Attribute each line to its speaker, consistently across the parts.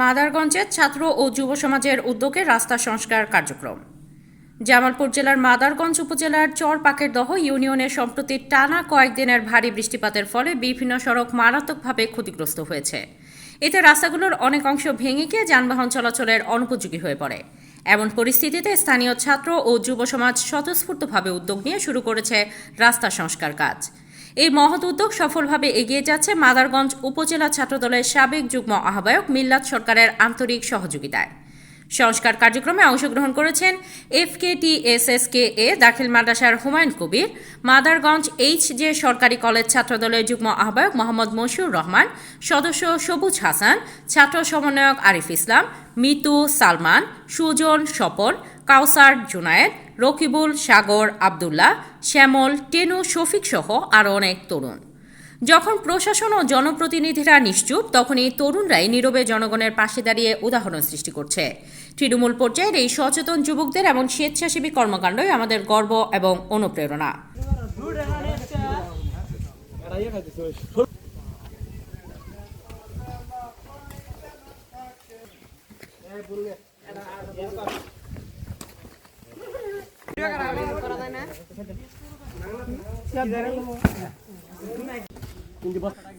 Speaker 1: মাদারগঞ্জের ছাত্র ও যুব সমাজের উদ্যোগে রাস্তা সংস্কার কার্যক্রম। জামালপুর জেলার মাদারগঞ্জ উপজেলার চরপাকের দহ ইউনিয়নে সম্প্রতি টানা কয়েকদিনের ভারী বৃষ্টিপাতের ফলে বিভিন্ন সড়ক মারাত্মকভাবে ক্ষতিগ্রস্ত হয়েছে। এতে রাস্তাগুলোর অনেক অংশ ভেঙে গিয়ে যানবাহন চলাচলের অনুপযোগী হয়ে পড়ে। এমন পরিস্থিতিতে স্থানীয় ছাত্র ও যুব সমাজ স্বতঃস্ফূর্তভাবে উদ্যোগ নিয়ে শুরু করেছে রাস্তা সংস্কার কাজ। এই মহৎ উদ্যোগ সফলভাবে এগিয়ে যাচ্ছে মাদারগঞ্জ উপজেলা ছাত্রদলের সাবেক যুগ্ম আহ্বায়ক মিল্লাত সরকারের আন্তরিক সহযোগিতায়। সংস্কার কার্যক্রমে অংশগ্রহণ করেছেন এফকেটিএসএসকে এ, দাখিল মাদ্রাসার হুমায়ুন কবির, মাদারগঞ্জ এইচ জে সরকারি কলেজ ছাত্রদলের যুগ্ম আহ্বায়ক মোহাম্মদ মশিউর রহমান, সদস্য সবুজ হাসান, ছাত্র সমন্বয়ক আরিফ ইসলাম, মিতু সালমান, সুজন স্বপন কাউসার, জুনায়েদ, রকিবুল, সাগর, আবদুল্লাহ, শ্যামল, টেনু, শফিক সহ আরও অনেক তরুণ। যখন প্রশাসন ও জনপ্রতিনিধিরা নিশ্চুপ তখন এই তরুণরাই নীরবে জনগণের পাশে দাঁড়িয়ে উদাহরণ সৃষ্টি করছে। তৃণমূল পর্যায়ের এই সচেতন যুবকদের এমন স্বেচ্ছাসেবী কর্মকাণ্ডই আমাদের গর্ব এবং অনুপ্রেরণা।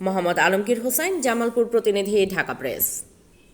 Speaker 1: মোহাম্মদ আলমগীর হোসেন জামালপুর প্রতিনিধি ঢাকা প্রেস।